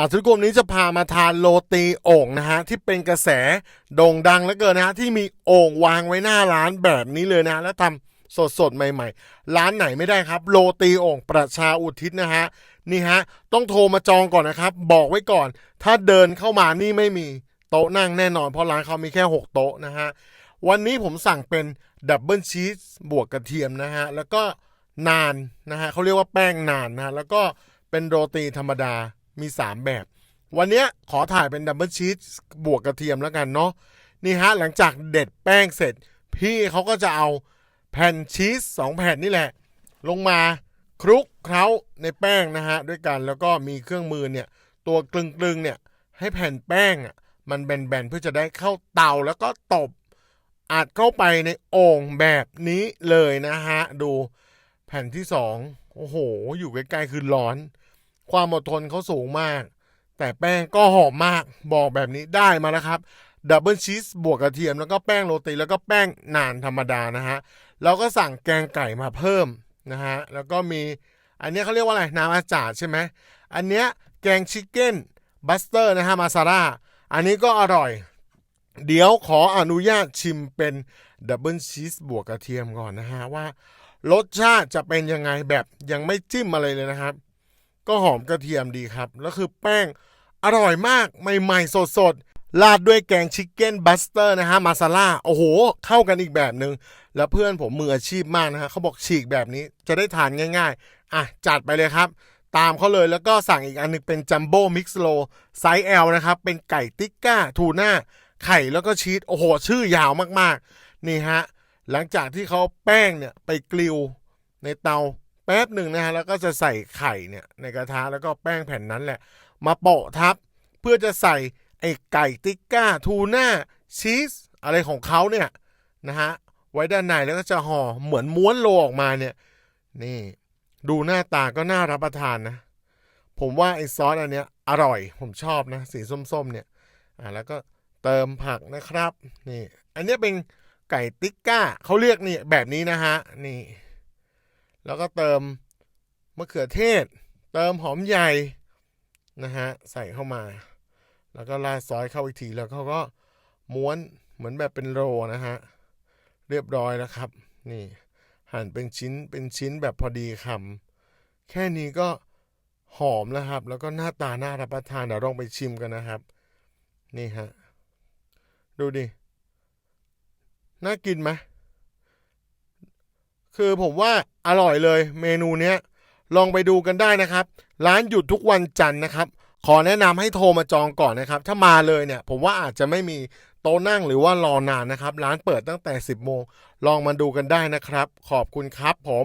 อาทุกคนนี้จะพามาทานโรตีโอ่งนะฮะที่เป็นกระแสโด่งดังเหลือเกินนะฮะที่มีโอ่งวางไว้หน้าร้านแบบนี้เลยนะแล้วทำสดสดๆใหม่ ๆ ร้านไหนไม่ได้ครับ โรตีโอ่งประชาอุทิศนะฮะนี่ฮะต้องโทรมาจองก่อนนะครับ บอกไว้ก่อน ถ้าเดินเข้ามานี่ไม่มีโต๊ะนั่งแน่นอน เพราะร้านเขามีแค่ 6 โต๊ะนะฮะวันนี้ผมสั่งเป็นดับเบิลชีสบวกกระเทียมนะฮะแล้วก็นานนะฮะเขาเรียกว่าแป้งนานนะฮะแล้วก็เป็นโรตีธรรมดา มี 3 แบบ วันนี้ขอถ่ายเป็นดับเบิลชีสบวกกระเทียมแล้วกันเนาะนี่ฮะหลังจากเด็ดแป้งเสร็จ พี่เขาก็จะเอาแผ่นชีสสองแผ่นนี่แหละ ลงมาคลุกเคล้าในแป้งนะฮะด้วยกันแล้วก็มีเครื่องมือเนี่ย ตัวกลึงๆเนี่ยให้แผ่นแป้งอะมันแบนๆเพื่อจะได้เข้าเตาแล้วก็ตบอัดเข้าไปในโอ่งแบบนี้เลยนะฮะ ดูแผ่นที่สองโอ้โห อยู่ใกล้ๆคือร้อน ความอดทนเขาสูงมาก แต่แป้งก็หอมมากบอกแบบนี้ได้มาแล้วครับดับเบิลชีสบวกกระเทียมแล้วก็แป้งโรตีแล้วก็แป้งนานธรรมดานะฮะแล้วก็สั่งแกงไก่มาเพิ่มนะฮะแล้วก็มีอันนี้เขาเรียกว่าอะไรน้ำอาจาดใช่ไหมอันเนี้ยแกงชิคเก้นบัสเตอร์นะฮะมาซาร่าอันนี้ก็อร่อย เดี๋ยวขออนุญาตชิมเป็นดับเบิลชีสบวกกระเทียมก่อนนะฮะว่า รสชาติจะเป็นยังไงแบบยังไม่จิ้มอะไรเลยนะครับ ก็หอมกระเทียมดีครับ แล้วคือแป้งอร่อยมากใหม่ๆสดๆราดด้วยแกงชิคเก้นบัสเตอร์นะฮะมาซาล่าโอ้โห เข้ากันอีกแบบหนึง่งแล้วเพื่อนผมมืออาชีพมากนะฮะเขาบอกฉีกแบบนี้จะได้ทานง่าย ๆ อะ จัดไปเลยครับ ตามเขาเลยแล้วก็สั่งอีกอันหนึงเป็นจัมโบ้มิกซ์โลไซส์ L นะครับ เป็นไก่ติ๊กก้าทูน่าไข่แล้วก็ชีสโอ้โห ชื่อยาวมากๆ นี่ฮะ หลังจากที่เขาแป้งเนี่ยไปกลิวในเตา แป๊บหนึ่งนะฮะแล้วก็จะใส่ไข่เนี่ยในกระทะแล้วก็แป้งแผ่นนั้นแหละ มาโปะทับ เพื่อจะใส่ไอ้ไก่ติ๊กก้าทูน่าชีสอะไรของเขาเนี่ยนะฮะไว้ด้านในแล้วก็จะห่อเหมือนม้วนโลออกมาเนี่ยนี่ดูหน้าตาก็น่ารับประทานนะ ผมว่าไอ้ซอสอันเนี้ยอร่อยผมชอบนะ สีส้มๆเนี่ยอ่าแล้วก็เติมผักนะครับนี่อันนี้เป็นไก่ติ๊กก้าเขาเรียกนี่แบบนี้นะฮะนี่ แล้วก็เติมมะเขือเทศ เติมหอมใหญ่นะฮะใส่เข้ามา แล้วก็ราดซอสเข้าอีกทีแล้วเขาก็ม้วนเหมือนแบบเป็นโรนะฮะเรียบร้อยแล้วครับ นี่หั่นเป็นชิ้นเป็นชิ้นแบบพอดีคำแค่นี้ก็หอมแล้วครับ แล้วก็หน้าตาน่ารับประทานเดี๋ยวลองไปชิมกันนะครับ นี่ฮะ ดูดิ น่ากินไหม คือผมว่าอร่อยเลยเมนูเนี้ยลองไปดูกันได้นะครับ ร้านหยุดทุกวันจันทร์นะครับ ขอแนะนำให้โทรมาจองก่อนนะครับ ถ้ามาเลยเนี่ย ผมว่าอาจจะไม่มีโต๊ะนั่งหรือว่ารอนานนะครับ ร้านเปิดตั้งแต่ 10โมงลองมาดูกันได้นะครับ ขอบคุณครับผม